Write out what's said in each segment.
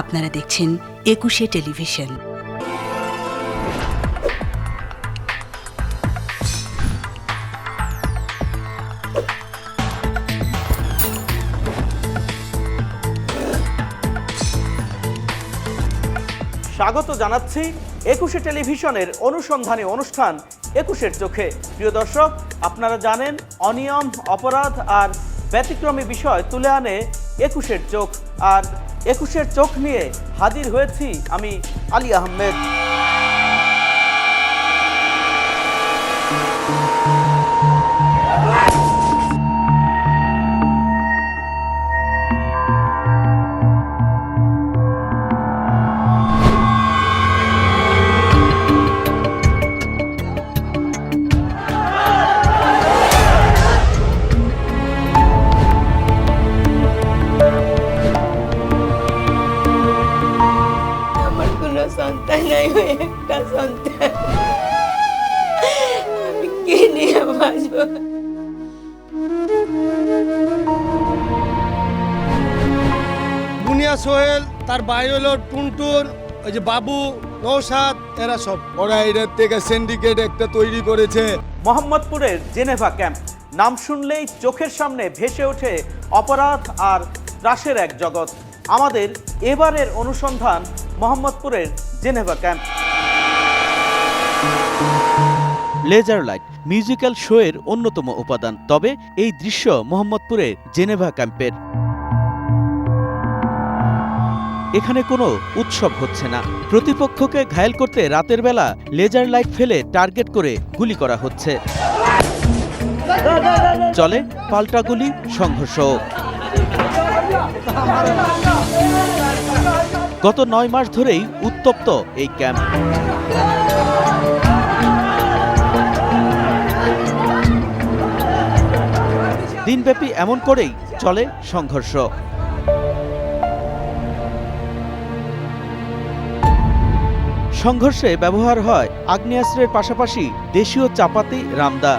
আপনারা দেখছেন একুশে টেলিভিশন। স্বাগত জানাচ্ছি একুশে টেলিভিশনের অনুসন্ধানী অনুষ্ঠান একুশের চোখে। প্রিয় দর্শক, আপনারা জানেন, অনিয়ম, অপরাধ আর ব্যতিক্রমী বিষয় তুলে আনে একুশের চোখ। আর একুশের চোখ নিয়ে হাজির হয়েছি আমি আলী আহমেদ। যে বাবু নৌসাদ এরা সব। ওরা এটার থেকে সিন্ডিকেট একটা তৈরি করেছে। মোহাম্মদপুরের জেনেভা ক্যাম্প। নাম শুনলেই চোখের সামনে ভেসে ওঠে অপরাধ আর ত্রাসের এক জগৎ। আমাদের এবারের অনুসন্ধান মোহাম্মদপুরের Geneva camp. Laser light musical show এর অন্যতম উপাদান। তবে এই দৃশ্য মোহাম্মদপুরের জেনেভা ক্যাম্পের। এখানে কোনো উৎসব হচ্ছে না। প্রতিপক্ষকে ঘায়েল করতে রাতের বেলা লেজার লাইট ফেলে টার্গেট করে গুলি করা হচ্ছে। চলে পাল্টা গুলি, সংঘর্ষ। গত নয় মাস ধরেই উত্তপ্ত এই ক্যাম্প। দিনব্যাপী এমন করেই চলে সংঘর্ষ। সংঘর্ষে ব্যবহার হয় আগ্নেয়াস্ত্রের পাশাপাশি দেশীয় চাপাতি, রামদা।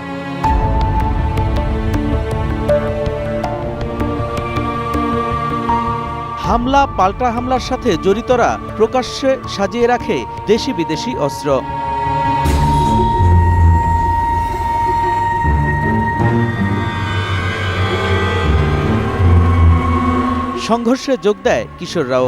হামলা, পাল্টা হামলার সাথে জড়িতরা প্রকাশ্যে সাজিয়ে রাখে দেশি বিদেশি অস্ত্র। সংঘর্ষে যোগ দেয় কিশোররাও।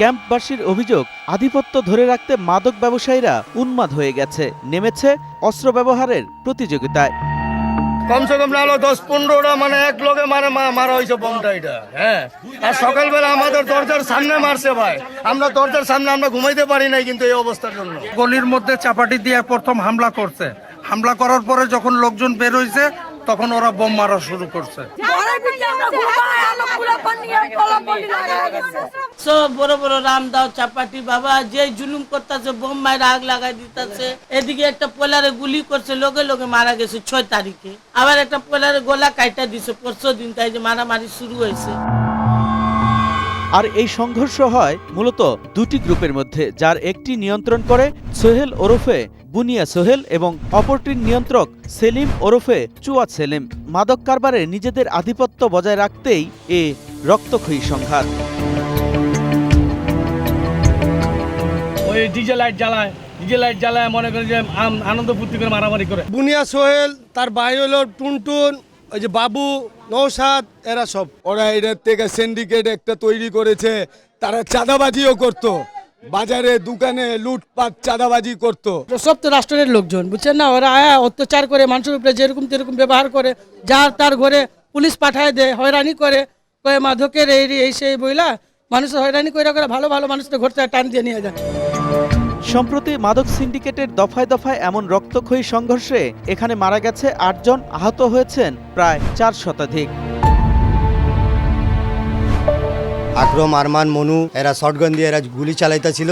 ক্যাম্পবাসীর অভিযোগ আধিপত্য ধরে রাখতে মাদক ব্যবসায়ীরা উন্মাদ হয়ে গেছে নেমেছে অস্ত্র ব্যবহারের প্রতিযোগিতায়। কমসে কম না হলো দশ পনেরোটা মানে এক লোকে মারা মারা হয়েছে বোমটা এটা হ্যাঁ? আর সকালবেলা আমাদের দরজার সামনে মারছে ভাই। আমরা দরজার সামনে আমরা ঘুমাইতে পারি নাই কিন্তু এই অবস্থার জন্য। গলির মধ্যে চাপাটি দিয়ে প্রথম হামলা করছে। হামলা করার পরে যখন লোকজন বের হয়েছে তখন ওরা বোম মারা শুরু করছে। সব বড় বড় রামদাও চাপাটি বাবা যে জুলুম করতেছে বোম মায়ের আগ লাগাই দিতেছে। এদিকে একটা পোলারে গুলি করছে লোকে লোকে মারা গেছে ছয় তারিখে। আবার একটা পোলারে গোলা কাইটা দিছে পরশু দিন তাই যে মারামারি শুরু হয়েছে। আর এই সংঘর্ষ হয় মূলত দুটি গ্রুপের মধ্যে যার একটি নিয়ন্ত্রণ করে সোহেল ওরফে বুনিয়া সোহেল এবং অপরটির নিয়ন্ত্রক সেলিম ওরফে চুয়াত সেলিম। মাদক কারবারে নিজেদের আধিপত্য বজায় রাখতেই এ রক্তক্ষয়ী সংঘাত। ওই ডিজে লাইট জ্বালায় ডিজে লাইট জ্বালায় মনে করেন যে আনন্দ ফুর্তি করে মারামারি করে। বুনিয়া সোহেল তার ভাই হলো টুনটুন ওই যে বাবু নৌসাদ এরা সব। ওরা এটার থেকে সিন্ডিকেট একটা তৈরি করেছে তারা চাঁদাবাজিও করতো। বাজারে দোকানে লুটপাট চাঁদাবাজি করতো। সব তো রাষ্ট্রের লোকজন বুঝছেন না? ওরা আয়া অত্যাচার করে মানুষের উপরে যেরকম তেরকম ব্যবহার করে যার তার ঘরে পুলিশ পাঠায় দেয় হয়রানি করে। কয়ে মাদকের এই রে, এই সেই বইলা মানুষ হয়রানি করে করে ভালো ভালো মানুষটা ঘর থেকে টান দিয়ে নিয়ে যায়। সম্প্রতি মাদক সিন্ডিকেটের দফায় দফায় এমন রক্তক্ষয়ী সংঘর্ষে এখানে মারা গেছে আটজন আহত হয়েছেন প্রায় চার শতাধিক। আকরম আরমান মনু এরা শটগান দিয়ে এরা গুলি চালাইতেছিল।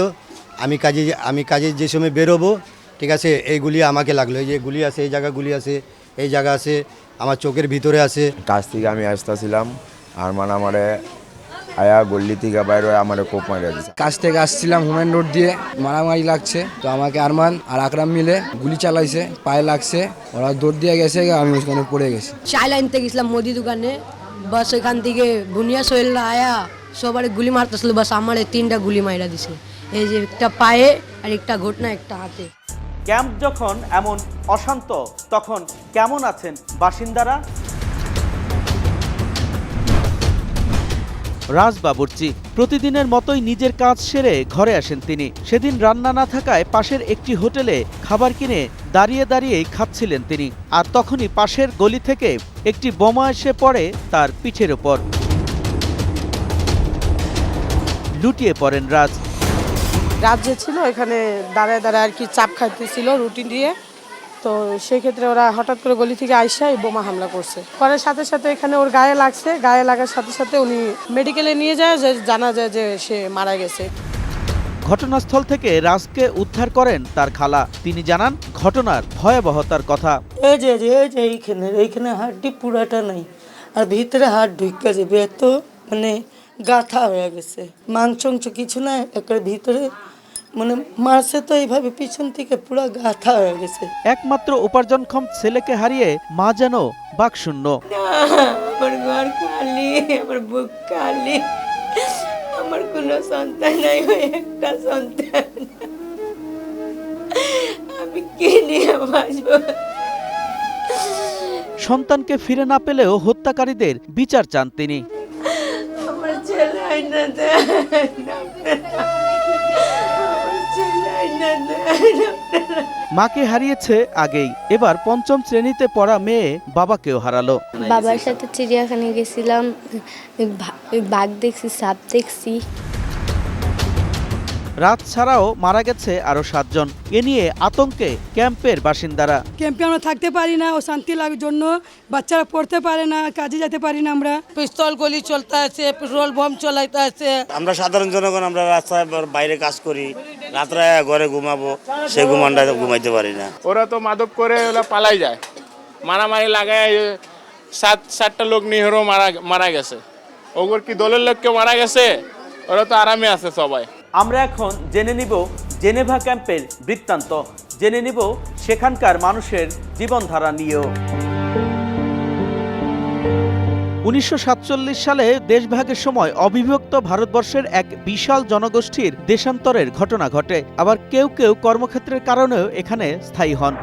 আমি কাজে আমি কাজে যে সময় বেরোবো ঠিক আছে এই গুলি আমাকে লাগল। এই যে গুলি আছে এই জায়গা গুলি আছে এই জায়গা আছে আমার চোখের ভিতরে আছে। কাজ থেকে আমি আসতেছিলাম আর মানে আমারে আয়া গল্লি থেকে বাইরে আমার কোপ মারা দিছে। কাছ থেকে আসছিলাম হুমেন রোড দিয়ে মারামারি লাগছে। তো আমাকে আরমান আর আকরাম মিলে গুলি চালাইছে পায়ে লাগছে ওরা দৌড় দিয়ে গেছে আমি ওখানে পড়ে গেছি। চাইল আনতে গেছিলাম মুদি দোকানে বাস ওইখান থেকে বুনিয়া সোহেলরা আয়া সবার গুলি মারতেছিল বাস আমার তিনটা গুলি মাইরা দিছে। এই যে একটা পায়ে আর একটা ঘটনা একটা হাতে। ক্যাম্প যখন এমন অশান্ত তখন কেমন আছেন বাসিন্দারা? রাজ বাবুর্চি প্রতিদিনের মতোই নিজের কাজ সেরে ঘরে আসেন তিনি। সেদিন রান্না না থাকায় পাশের একটি হোটেলে খাবার কিনে দাঁড়িয়ে দাঁড়িয়েই খাচ্ছিলেন তিনি। আর তখনই পাশের গলি থেকে একটি বোমা এসে পড়ে তার পিঠের ওপর। লুটিয়ে পড়েন রাজ। রাত যে ছিল এখানে দাঁড়ায় দাঁড়ায় আর কি চাপ খাইতেছিল রুটি দিয়ে। তো সেক্ষেত্রে ওরা হঠাৎ করে গলি থেকে আইসা বোমা হামলা করছে। করার সাথে সাথে এখানে ওর গায়ে লাগছে। গায়ে লাগার সাথে সাথে উনি মেডিকেলে নিয়ে যায় যে জানা যায় যে সে মারা গেছে। ঘটনাস্থল থেকে রাজকে উদ্ধার করেন তার খালা। তিনি জানান ঘটনার ভয়াবহতার কথা। এই যে যে এই যে এইখানে এইখানে হাড্ডি পুরাটা নাই। আর ভিতরে হাড় ঢুকে যাবে এত মানে গাথা হয়ে গেছে। মাংস অংশ কিছু না একের ভিতরে মানে মারছে তো এইভাবে পিছন থেকে পুরো গাথা হয়ে গেছে। একমাত্র উপার্জনক্ষম ছেলেকে হারিয়ে মা যেন বাকশূন্য। আমার ঘর খালি আমার বুক খালি। আমার কোনো সন্তান নাই একটা সন্তান। আমি কি নিয়ে বাঁচবো? সন্তানকে ফিরে না পেলেও হত্যাকারীদের বিচার চান তিনি। মাকে হারিয়েছে আগেই। এবার পঞ্চম শ্রেণীতে পড়া মেয়ে বাবাকেও হারালো। বাবার সাথে চিড়িয়াখানে গেছিলাম বাঘ দেখছি সাপ দেখছি। রাত ছাড়াও মারা গেছে আরও সাতজন। এ নিয়ে আতঙ্কে ক্যাম্পের বাসিন্দারা। ক্যাম্পে আমরা থাকতে পারি না ও শান্তি লাগার জন্য বাচ্চারা পড়তে পারে না কাজে যেতে পারি না আমরা। পিস্তল গলি চলতে আছে পেট্রোল বম চলাইতে আছে। আমরা সাধারণ জনগণ আমরা রাস্তায় বাইরে কাজ করি রাত্রে ঘরে ঘুমাবো সেই ঘুমানটা ঘুমাইতে পারি না। ওরা তো মাদক করে ওরা পালাই যায়। মারামারি লাগায় সাত সাতটা লোক নিহরও মারা মারা গেছে। ওগুর কি দলের লোক কেউ মারা গেছে? ওরা তো আরামে আছে সবাই। আমরা এখন জেনে নিব জেনেভা ক্যাম্পের বৃত্তান্ত। জেনে নিব সেখানকার মানুষের জীবনধারা নিয়েও। উনিশশো সাতচল্লিশ সালে দেশভাগের সময় অবিভক্ত ভারতবর্ষের এক বিশাল জনগোষ্ঠীর দেশান্তরের ঘটনা ঘটে। আবার কেউ কেউ কর্মক্ষেত্রের কারণেও এখানে স্থায়ী হন।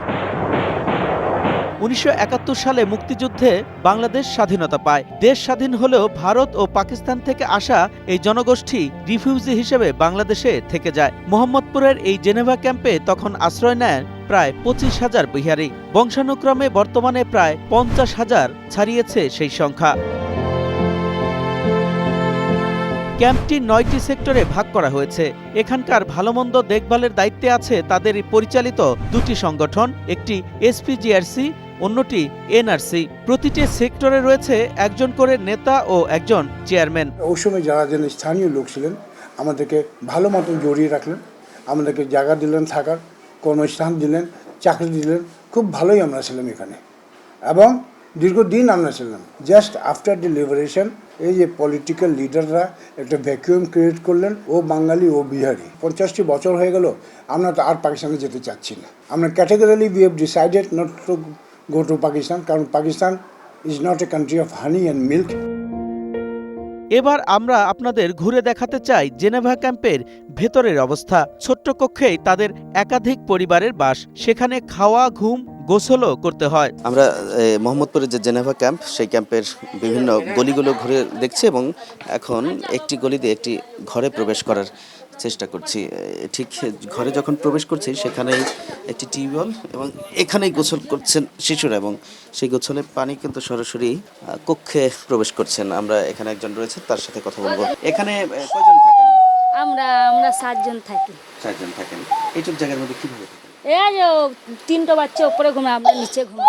উনিশশো একাত্তর সালে মুক্তিযুদ্ধে বাংলাদেশ স্বাধীনতা পায়। দেশ স্বাধীন হলেও ভারত ও পাকিস্তান থেকে আসা এই জনগোষ্ঠী রিফিউজি হিসেবে বাংলাদেশে থেকে যায়। মোহাম্মদপুরের এই জেনেভা ক্যাম্পে তখন আশ্রয় নেয় প্রায় পঁচিশ হাজার বিহারি। বংশানুক্রমে বর্তমানে প্রায় পঞ্চাশ হাজার ছাড়িয়েছে সেই সংখ্যা। ক্যাম্পটি নয়টি সেক্টরে ভাগ করা হয়েছে। এখানকার ভালোমন্দ দেখভালের দায়িত্বে আছে তাদের পরিচালিত দুটি সংগঠন, একটি এসপিজিআরসি অন্যটি এনআরসি। প্রতিটি সেক্টরে রয়েছে একজন করে নেতা ও একজন চেয়ারম্যান। ওই সময় যারা যেন স্থানীয় লোক ছিলেন, আমাদেরকে ভালো মতন জড়িয়ে রাখলেন, আমাদেরকে জায়গা দিলেন থাকার, কর্মস্থান দিলেন, চাকরি দিলেন, খুব ভালোই আমরা ছিলাম এখানে। এবং দীর্ঘদিন আমরা ছিলাম। জাস্ট আফটার দি লিবারেশন এই যে পলিটিক্যাল লিডাররা একটা ভ্যাকুয়াম ক্রিয়েট করলেন, ও বাঙালি, ও বিহারি। পঞ্চাশটি বছর হয়ে গেল, আমরা তো আর পাকিস্তানে যেতে চাচ্ছি না। আমরা categorically we have decided not to go to Pakistan কারণ Pakistan is not a country of honey and milk এবার আমরা আপনাদের ঘুরে দেখাতে চাই জেনেভা ক্যাম্পের ভেতরের অবস্থা। ছোট্ট কক্ষেই তাদের একাধিক পরিবারের বাস সেখানে খাওয়া ঘুম গোসলও করতে হয়। আমরা মোহাম্মদপুরের যে জেনেভা ক্যাম্প সেই ক্যাম্পের বিভিন্ন গলিগুলো ঘুরে দেখছি এবং এখন একটি গলি দিয়ে একটি ঘরে প্রবেশ করার চেষ্টা করছি। ঠিক ঘরে যখন প্রবেশ করছি সেখানেই একটি টিউবওয়েল এবং এখানেই গোসল করছেন শিশুরা এবং সেই গোসলের পানি কিন্তু সরাসরি কক্ষে প্রবেশ করছেন। আমরা এখানে একজন রয়েছে তার সাথে কথা বলব। এখানে কয়জন থাকেন? আমরা আমরা সাতজন থাকি। সাতজন থাকেন। এইটুক জায়গার মধ্যে কীভাবে থাকেন? এই যে তিনটা বাচ্চা উপরে ঘুমায় আমরা নিচে ঘুমাই।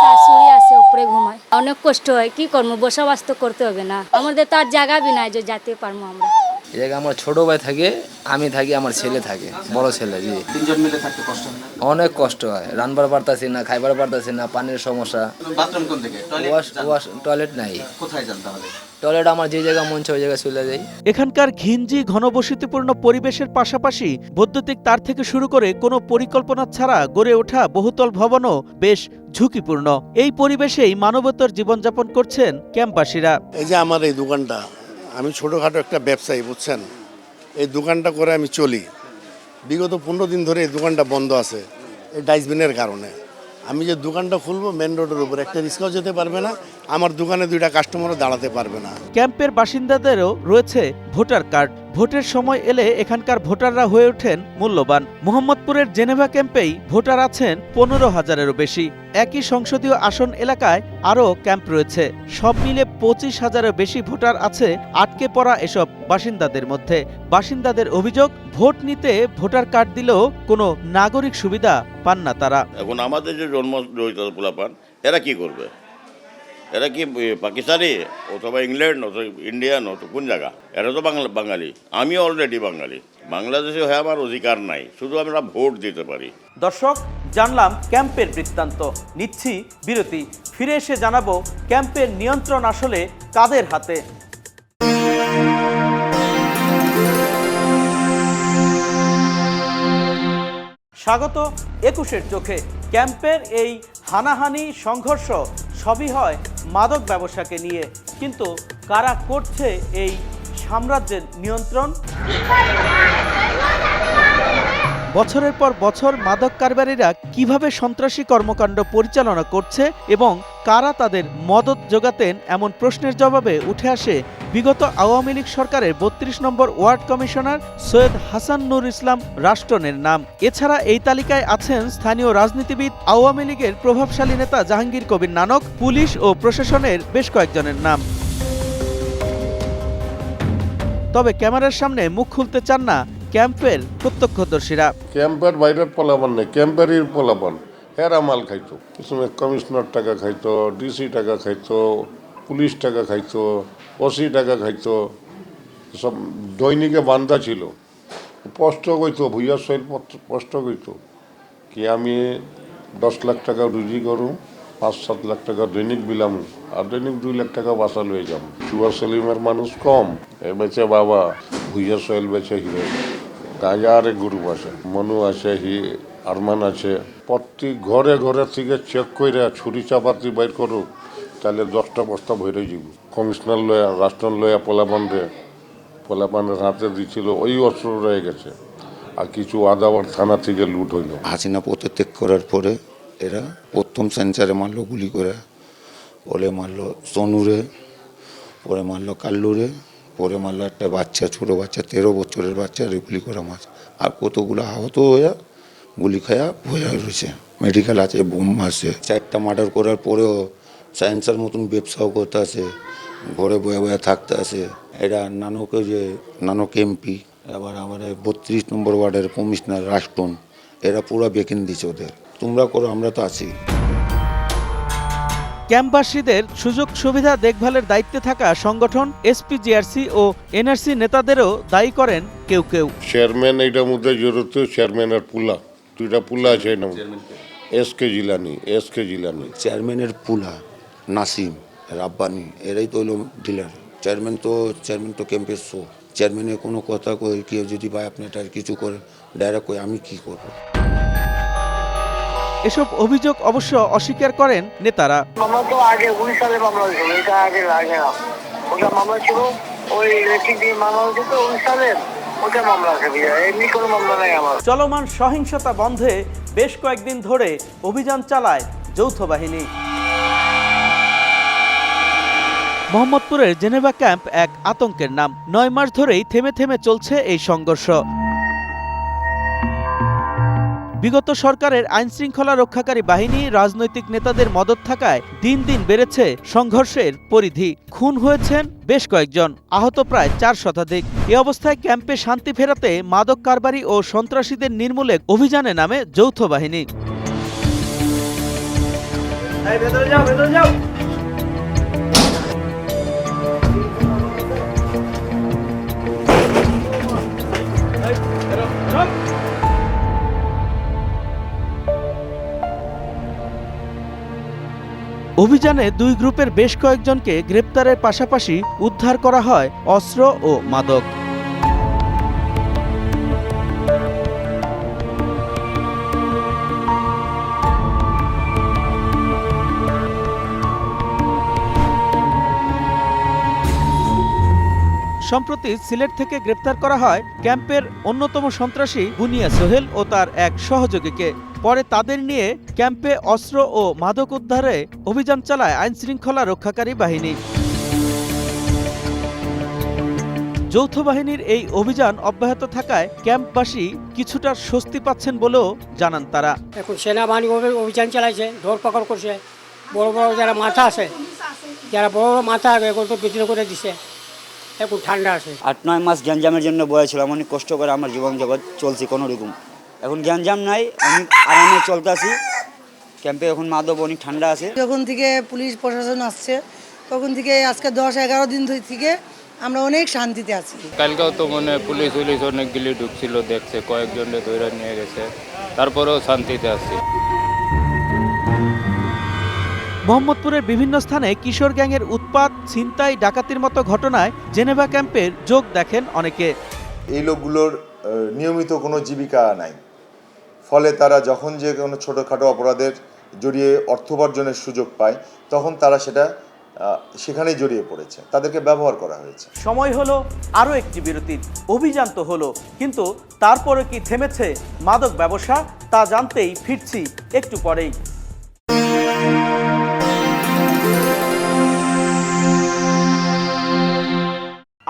শাশুড়ি আছে উপরে ঘুমায়। অনেক কষ্ট হয় কি করব? বসবাস তো করতে হবে না। আমাদের তো আর জায়গা বি নাই যে যেতে পারব আমরা। এই জায়গায় আমার ছোট ভাই থাকে আমি থাকি আমার ছেলে থাকে বড় ছেলে জি। তিনজন মিলে থাকতে কষ্ট অনেক কষ্ট হয়। রানবার পারতাছি না খাইবার পারতাছি না পানির সমস্যা। বাথরুম কোন থেকে ওয়াশ ওয়াশ টয়লেট নাই। কোথায় যান তাহলে? টয়লেট আমার যে জায়গায় মন ওই জায়গায় চলে যাই। এখানকার ঘিঞ্জি ঘনবসতিপূর্ণ পরিবেশের পাশাপাশি বৈদ্যুতিক তার থেকে শুরু করে কোনো পরিকল্পনা ছাড়া গড়ে ওঠা বহুতল ভবনও বেশ ঝুঁকিপূর্ণ। এই পরিবেশেই মানবতর জীবনযাপন করছেন ক্যাম্পবাসীরা এই যে আমার এই দোকানটা আমি ছোটোখাটো একটা ব্যবসায়ী, বুঝছেন? এই দোকানটা করে আমি চলি। বিগত পনেরো দিন ধরে এই দোকানটা বন্ধ আছে, এই ডাস্টবিনের কারণে। আমি যে দোকানটা খুলবো মেন রোডের উপর। একটা রিক্সাও যেতে পারবে না, আমার দোকানে দুইটা কাস্টমারও দাঁড়াতে পারবে না। ক্যাম্পের বাসিন্দাদেরও রয়েছে ভোটার কার্ড। ভোটের সময় এলে এখানকার ভোটাররা হয়ে ওঠেন মূল্যবান। মোহাম্মদপুরের জেনেভা ক্যাম্পেই ভোটার আছেন পনেরো হাজারেরও বেশি। একই সংসদীয় আসন এলাকায় আরও ক্যাম্প রয়েছে। সব মিলে পঁচিশ হাজারের বেশি ভোটার আছে আটকে পড়া এসব বাসিন্দাদের মধ্যে। বাসিন্দাদের অভিযোগ, ভোট নিতে ভোটার কার্ড দিলেও কোনো নাগরিক সুবিধা পান না তারা। এখন আমাদের যে জন্ম পোলাপান এরা কি করবে? এরা কি পাকিস্তানি অথবা ইংল্যান্ড অথবা ইন্ডিয়ান অথবা কোন জায়গা এরা তো বাংলা বাঙালি আমিও অলরেডি বাঙালি বাংলাদেশে হয়ে আমার অধিকার নাই শুধু আমরা ভোট দিতে পারি দর্শক, জানলাম ক্যাম্পের বৃত্তান্ত। নিচ্ছি বিরতি। ফিরে এসে জানাব ক্যাম্পের নিয়ন্ত্রণ আসলে কাদের হাতে। স্বাগত একুশের চোখে। ক্যাম্পের এই হানাহানি সংঘর্ষ সবই হয় মাদক ব্যবসাকে নিয়ে। কিন্তু কারা করছে এই সাম্রাজ্যের নিয়ন্ত্রণ? বছরের পর বছর মাদক কারবারিরা কীভাবে সন্ত্রাসী কর্মকাণ্ড পরিচালনা করছে এবং কারা তাদের মদত যোগাতেন এমন প্রশ্নের জবাবে উঠে আসে বিগত আওয়ামী লীগ সরকারের বত্রিশ number ward commissioner Syed Hasan Nur Islam রাষ্ট্রনের নাম। এছাড়া এই তালিকায় আছেন স্থানীয় রাজনীতিবিদ, আওয়ামী লীগের প্রভাবশালী নেতা জাহাঙ্গীর কবির নানক, পুলিশ ও প্রশাসনের বেশ কয়েকজনের নাম। তবে ক্যামেরার সামনে মুখ খুলতে চান না ক্যাম্পের প্রত্যক্ষদর্শীরা। ক্যাম্পের বাইরের পোলাপান নেই, ক্যাম্পেরই পোলাপান। এরা মাল খাইতো। কিছু কমিশনার টাকা খাইতো, ডিসি টাকা খাইতো, পুলিশ টাকা খাইতো, ওসি টাকা খাইতো, সব দৈনিকে বান্ধা ছিল। স্পষ্ট কইতো, ভুইয়া শৈল স্পষ্ট কইতো কি আমি দশ লাখ টাকা রুজি করুম পাঁচ, সাত লাখ টাকা দৈনিক বিলাম, আর দৈনিক দুই লাখ টাকা বাসা লয়ে যাম। সুয়ার সেলিমের মানুষ কম, এ বেচে বাবা, ভুইয়া সোহেল বেচে হিরো। গাঁজা আর গ্রুপ আছে মনু আছে হি আরমান আছে। প্রত্যেক ঘরে ঘরে থেকে চেক করে ছুরি চাপাতি বাইর করুক, তাহলে দশটা বস্তা ভরে যাব কমিশনার লয়া রাষ্ট্র লয়া পোলাপান রে, পোলাপানের হাতে দিছিল, ওই অস্ত্র রয়ে গেছে। আর কিছু আদাবার থানা থেকে লুট হইল। হাসিনা পদত্যাগ করার পরে এরা প্রথম সেন্সারে মারলো, গুলি করে। পরে মারলো সনুরে পরে মারলো কাল্লুরে পরে মারলো একটা বাচ্চা, ছোট বাচ্চা, তেরো বছরের বাচ্চা রে গুলি করা মাছ আর কতগুলো আহত হয়ে গুলি খায়া হয়ে রয়েছে। মেডিকেল আছে বোম আছে চারটা মার্ডার করার পরেও সায়েন্সের মতন ব্যবসাও করতে আছে ঘরে বয়ে বয়ে থাকতে আছে। এরা নানকে যে নানক এমপি আবার আমার বত্রিশ নম্বর ওয়ার্ডের কমিশনার রাষ্ট্রন এরা পুরো বেকিন দিচ্ছে ওদের। তোমরা করো আমরা তো আছি। ক্যাম্পবাসীদের সুযোগ সুবিধা দেখভালের দায়িত্বে থাকা সংগঠন এসপিজিআরসি ও এনআরসি নেতাদেরও দায়ী করেন কেউ কেউ। চেয়ারম্যান এইটার মধ্যে জড়িত চেয়ারম্যানের পুলা। দুইটা পুলা আছে না S K Jilani S K Jilani. চেয়ারম্যানের পুলা নাসিম রাব্বানি এরাই তো হলো ডিলার চেয়ারম্যান তো চেয়ারম্যান তো ক্যাম্পের শো চেয়ারম্যানের কোনো কথা কই কেউ যদি ভাই আপনি এটা কিছু করে ডাইরেক্ট কই আমি কি করব? এসব অভিযোগ অবশ্য অস্বীকার করেন নেতারা। মামলা তো আগে উনিশ সালে মামলা হয়েছিল এটা আগে লাগে না। ওটা মামলা ছিল ওই ইলেকট্রিক দিয়ে মামলা হয়েছিল তো উনিশ সালের। চলমান সহিংসতা বন্ধে বেশ কয়েকদিন ধরে অভিযান চালায় যৌথ বাহিনী। মোহাম্মদপুরের জেনেভা ক্যাম্প এক আতঙ্কের নাম। নয় মাস ধরেই থেমে থেমে চলছে এই সংঘর্ষ। বিগত সরকারের আইন শৃঙ্খলা রক্ষাকারী বাহিনী রাজনৈতিক নেতাদের মদত থাকায় দিন দিন বেড়েছে সংঘর্ষের পরিধি। খুন হয়েছেন বেশ কয়েকজন, আহত প্রায় চার শতাধিক। এ অবস্থায় ক্যাম্পে শান্তি ফেরাতে মাদক কারবারি ও সন্ত্রাসীদের নির্মূলে অভিযানে নামে যৌথ বাহিনী। অভিযানে দুই গ্রুপের বেশ কয়েকজনকে গ্রেপ্তারের পাশাপাশি উদ্ধার করা হয় অস্ত্র ও মাদক। সম্প্রতি সিলেট থেকে গ্রেপ্তার করা হয় ক্যাম্পের অন্যতম সন্ত্রাসী বুনিয়া সোহেল ও তার এক সহযোগীকে। পরে তাদের নিয়ে ক্যাম্পে অস্ত্র ও মাদক উদ্ধারে অভিযান চালায় আইনশৃঙ্খলা রক্ষাকারী বাহিনী। যৌথ বাহিনীর এই অভিযান অব্যাহত থাকায় ক্যাম্পবাসী কিছুটা স্বস্তি পাচ্ছেন বলেও জানান তারা। এখন সেনাবাহিনী অভিযান চালাইছে ধরপাকড় করছে। বড় বড় যারা মাথা আছে, যারা বড় বড় মাথা এগুলো তো করে দিছে। এখন ঠান্ডা আছে। আট নয় মাস গ্যাঞ্জামের জন্য বয়েছিলাম অনেক কষ্ট করে আমার জীবন জগৎ চলছে কোনো রকম এখন গ্যাঞ্জাম নাই আমি আরামে চলতে আসি ক্যাম্পে এখন মাদব অনেক ঠান্ডা আছে। যখন থেকে পুলিশ প্রশাসন আসছে তখন থেকে আজকে দশ এগারো দিন থেকে আমরা অনেক শান্তিতে আছি। কালকেও তো মনে হয় পুলিশ উলিশ অনেকগুলি ঢুকছিল দেখছে কয়েকজনকে ধরে নিয়ে গেছে তারপরেও শান্তিতে আছি। মোহাম্মদপুরের বিভিন্ন স্থানে কিশোর গ্যাংয়ের উৎপাত ছিনতাই ডাকাতির মতো ঘটনায় জেনেভা ক্যাম্পের যোগ দেখেন অনেকে। এই লোকগুলোর নিয়মিত কোনো জীবিকা নাই। ফলে তারা যখন যে কোনো ছোটোখাটো অপরাধের জড়িয়ে অর্থ উপার্জনের সুযোগ পায় তখন তারা সেটা সেখানেই জড়িয়ে পড়েছে। তাদেরকে ব্যবহার করা হয়েছে। সময় হলো আরও একটি বিরতির অভিযান তো হলো কিন্তু তারপরে কি থেমেছে মাদক ব্যবসা তা জানতেই ফিরছি একটু পরেই।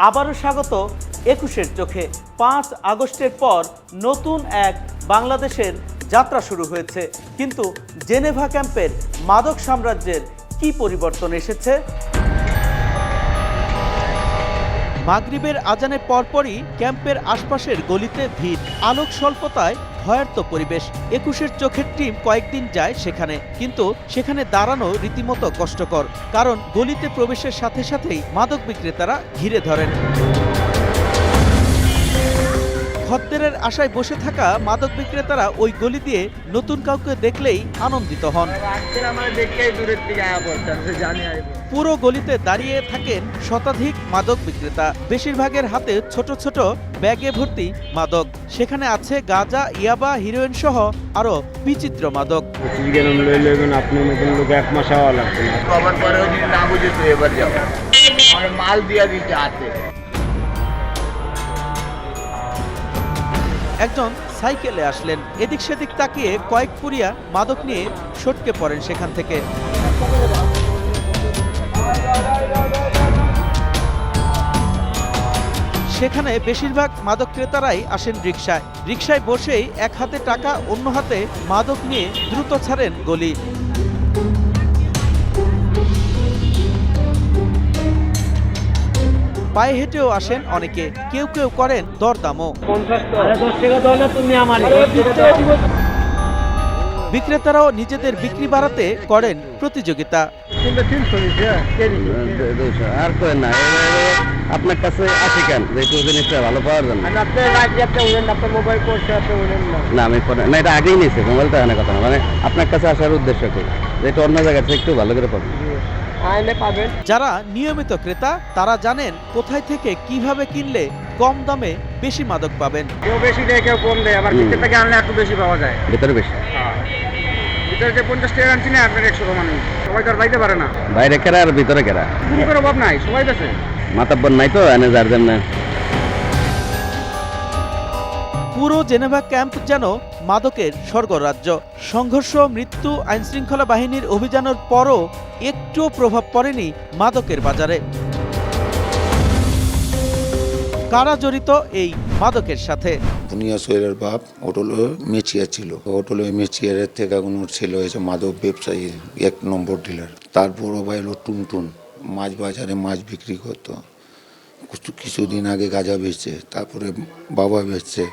আবারও স্বাগত একুশের চোখে। পাঁচ আগস্টের পর নতুন এক বাংলাদেশের যাত্রা শুরু হয়েছে। কিন্তু জেনেভা ক্যাম্পের মাদক সাম্রাজ্যের কি পরিবর্তন এসেছে? মাগরিবের আজানের পরপরই ক্যাম্পের আশপাশের গলিতে ভিড়। আলোক স্বল্পতায় ভয়ার্ত পরিবেশ। একুশের চোখের টিম কয়েকদিন যায় সেখানে, কিন্তু সেখানে দাঁড়ানো রীতিমতো কষ্টকর। কারণ গলিতে প্রবেশের সাথে সাথেই মাদক বিক্রেতারা ঘিরে ধরেন। খদ্দেরের আশায় বসে থাকা মাদক বিক্রেতারা ওই গলি দিয়ে নতুন কাউকে দেখলেই আনন্দিত হন। পুরো গলিতে দাঁড়িয়ে থাকেন শতাধিক মাদক বিক্রেতা। বেশিরভাগের হাতে ছোট ছোট ব্যাগে ভর্তি মাদক। সেখানে আছে গাঁজা ইয়াবা হিরোইন সহ আরও বিচিত্র মাদক। আপনি নতুন লোক এক মাস হওয়া লাগবে মাল দিয়া হাতে। একজন সাইকেলে আসলেন। এদিক সেদিক তাকিয়ে কয়েক পুরিয়া মাদক নিয়ে সটকে পড়েন সেখান থেকে। সেখানে বেশিরভাগ মাদক ক্রেতারাই আসেন রিকশায়। রিকশায় বসেই এক হাতে টাকা, অন্য হাতে মাদক নিয়ে দ্রুত ছাড়েন গলি। পায়ে হেঁটেও আসেন অনেকে। কেউ কেউ করেন দরদামও। বিক্রেতারাও নিজেদের বিক্রি বাড়াতে করেন প্রতিযোগিতা। আর আপনার কাছে আছে কেন? যেহেতু জিনিসটা ভালো পাওয়ার জন্য। না, আমি না, এটা আগেই নিয়েছি, মোবাইলটা এখানে কথা না। মানে আপনার কাছে আসার উদ্দেশ্য কি? যেটা অন্য জায়গার থেকে একটু ভালো করে পাবেন আইলে পাবেন যারা নিয়মিত ক্রেতা তারা জানেন কোথায় থেকে কীভাবে কিনলে কম দামে বেশি মাদক পাবেন। কেউ বেশি দেয় কেউ কম দেয়। আবার ভিতর থেকে আনলে একটু বেশি পাওয়া যায়। ভিতরে বেশি। ভিতরে যে পঞ্চাশ টাকা আনছি না আপনার একশো কমানো সবাই তো আর পাইতে পারে না। বাইরে কেরা আর ভিতরে কেরা? কোনো অভাব নাই সবাই আছে মাতাব্বর নাই তো এনে যার জন্য। পুরো জেনেভা ক্যাম্প যেন মাদকের স্বর্গরাজ্য। সংঘর্ষ, মৃত্যু, আইনশৃঙ্খলা বাহিনীর অভিযানের পরও একটুও প্রভাব পড়েনি মাদকের বাজারে। কারা জড়িত এই মাদকের সাথে? বুনিয়া সোহেলের বাপ হোটেল মেচিয়া ছিল। হোটেল মেচিয়ারের থেকে ওর ছেলে হয়েছে মাদক ব্যবসায়ী, এক নম্বর ডিলার। তার বড় ভাই হলো টুনটুন। মাছ বাজারে মাছ বিক্রি করতো। কিছু কিছুদিন আগে গাঁজা বেচছে, তারপরে বাবা বেচছে।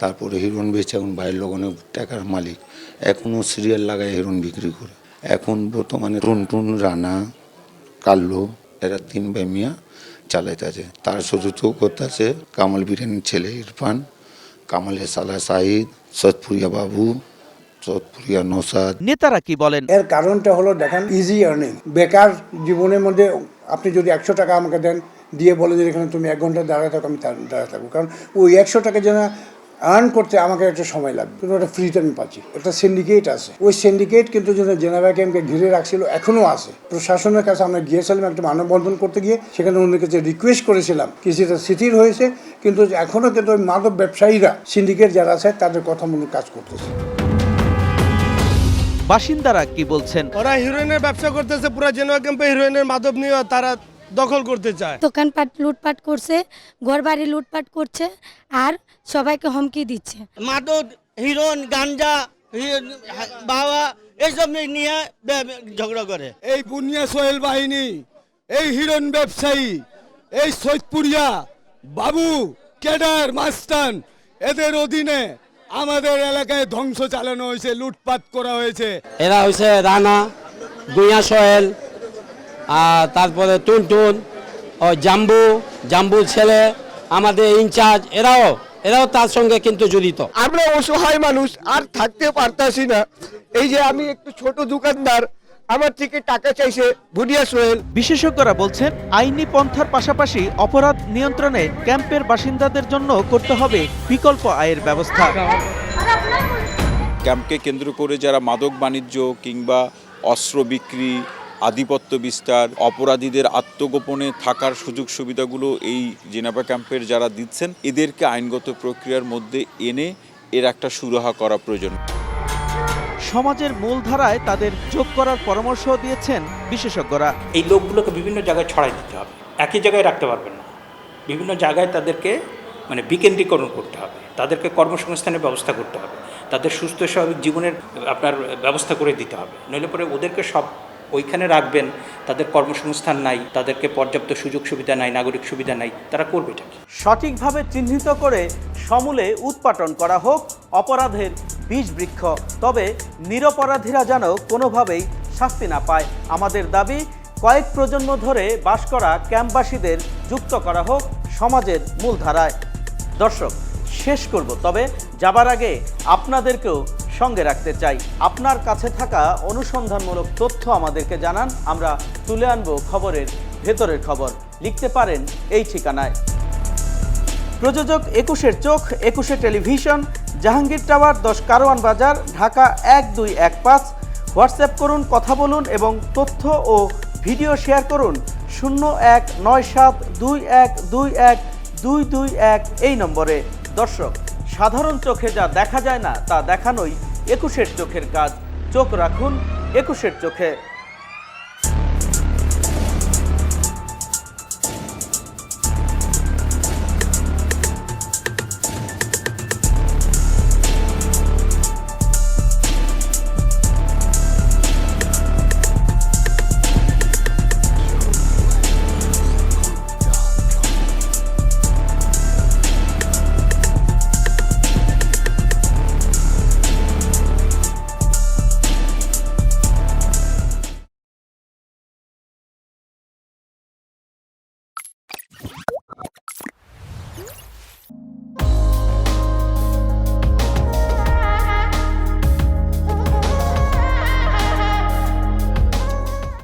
তারপরে হিরোইন বেচছে এখন বাইরের লোক অনেক টাকার মালিক। এখনও সিরিয়াল লাগায় হিরোইন বিক্রি করে। এখন বর্তমানে টুনটুন রানা কাল্লো এরা তিন ভাই মিয়া চালাইতেছে তার চোখ করতেছে কামাল বিরিয়ানির ছেলে ইরফান কামালের সালা সাহিদ সৎপুরিয়া বাবু সোদপুরিয়া নসাদ। নেতারা কি বলেন? এর কারণটা হলো দেখেন ইজি আর্নিং বেকার জীবনের মধ্যে আপনি যদি একশো টাকা আমাকে দেন দিয়ে বলে যে এখানে তুমি এক ঘণ্টা দাঁড়ায় থাকো আমি দাঁড়ায় থাকব। কারণ ওই একশো টাকা যেন আর্ন করতে আমাকে একটা সময় লাগবে। কিন্তু ওটা ফ্রিতে আমি পাচ্ছি। একটা সিন্ডিকেট আছে। ওই সিন্ডিকেট কিন্তু যেন জেনারেল ক্যাম্পকে ঘিরে রাখছিল এখনও আছে। প্রশাসনের কাছে আমরা গিয়েছিলাম একটা মানববন্ধন করতে গিয়ে সেখানে ওনার কাছে রিকোয়েস্ট করেছিলাম। কিছুটা স্থিতির হয়েছে কিন্তু এখনও কিন্তু ওই মাদক ব্যবসায়ীরা সিন্ডিকেট যারা আছে তাদের কথা মনে কাজ করতেছে। বাসিন্দারা কি বলছেন? ওরা হিরোইনের ব্যবসা করতেছে পুরো জেনুয়া ক্যাম্পে হিরোইনের মাদক নিয়ে তারা দখল করতে চায়। দোকানপাট লুটপাট করছে ঘর বাড়ি লুটপাট করছে আর সবাইকে হুমকি দিচ্ছে। মাদক হিরোন গাঞ্জা বাবা এইসব নিয়ে ঝগড়া করে। এই বুনিয়া সোহেল বাহিনী এই হিরণ ব্যবসায়ী এই সৈদপুরিয়া বাবু কেডার মাস্তান এদের অধীনে আমাদের এলাকায় ধ্বংস চালানো হয়েছে লুটপাট করা হয়েছে। এরা হয়েছে রানা গুইয়া সোহেল আর তারপরে টুনটুন ও জাম্বু জাম্বুর ছেলে আমাদের ইনচার্জ এরাও এরাও তার সঙ্গে কিন্তু জড়িত। আমরা অসহায় মানুষ আর থাকতে পারতাছি না। এই যে আমি একটু ছোট দোকানদার আমার থেকে টাকা চাইছে ভুডিয়া সোহেল। বিশেষজ্ঞরা বলছেন আইনি পন্থার পাশাপাশি অপরাধ নিয়ন্ত্রণে ক্যাম্পের বাসিন্দাদের জন্য করতে হবে বিকল্প আয়ের ব্যবস্থা। ক্যাম্পকে কেন্দ্র করে যারা মাদক বাণিজ্য কিংবা অস্ত্র বিক্রি আধিপত্য বিস্তার অপরাধীদের আত্মগোপনে থাকার সুযোগ সুবিধাগুলো এই জেনাবা ক্যাম্পের যারা দিচ্ছেন এদেরকে আইনগত প্রক্রিয়ার মধ্যে এনে এর একটা সুরাহা করা প্রয়োজন। সমাজের মূলধারায় তাদের যোগ করার পরামর্শ দিয়েছেন বিশেষজ্ঞরা। এই লোকগুলোকে বিভিন্ন জায়গায় ছড়াই দিতে হবে। একই জায়গায় রাখতে পারবেন না। বিভিন্ন জায়গায় তাদেরকে মানে বিকেন্দ্রীকরণ করতে হবে। তাদেরকে কর্মসংস্থানের ব্যবস্থা করতে হবে। তাদের সুস্থ স্বাভাবিক জীবনের আপনার ব্যবস্থা করে দিতে হবে। নইলে পরে ওদেরকে সব ওইখানে রাখবেন, তাদের কর্মসংস্থান নাই, তাদেরকে পর্যাপ্ত সুযোগ সুবিধা নাই, নাগরিক সুবিধা নাই, তারা করবে এটা সঠিকভাবে চিহ্নিত করে সমূলে উৎপাটন করা হোক, অপরাধের বীজ বৃক্ষ, তবে নিরপরাধীরা যেন কোনোভাবেই শাস্তি না পায়। আমাদের দাবি, কয়েক প্রজন্ম ধরে বাস করা ক্যাম্পবাসীদের যুক্ত করা হোক সমাজের মূলধারায়। দর্শক, শেষ করব, তবে যাবার আগে আপনাদেরকেও সঙ্গে রাখতে চাই। আপনার কাছে থাকা অনুসন্ধানমূলক তথ্য আমাদেরকে জানান। আমরা তুলে আনব খবরের ভেতরের খবর। লিখতে পারেন এই ঠিকানায়। প্রযোজক একুশের চোখ, একুশে টেলিভিশন, জাহাঙ্গীর টাওয়ার, দশ কারওয়ান বাজার, ঢাকা এক দুই এক পাঁচ। হোয়াটসঅ্যাপ করুন, কথা বলুন এবং তথ্য ও ভিডিও শেয়ার করুন শূন্য এক নয় সাত দুই এক দুই এক দুই দুই এক এই নম্বরে। দর্শক সাধারণ চোখে যা দেখা যায় না, তা দেখানোই একুশের চোখের কাজ। চোখ রাখুন একুশের চোখে।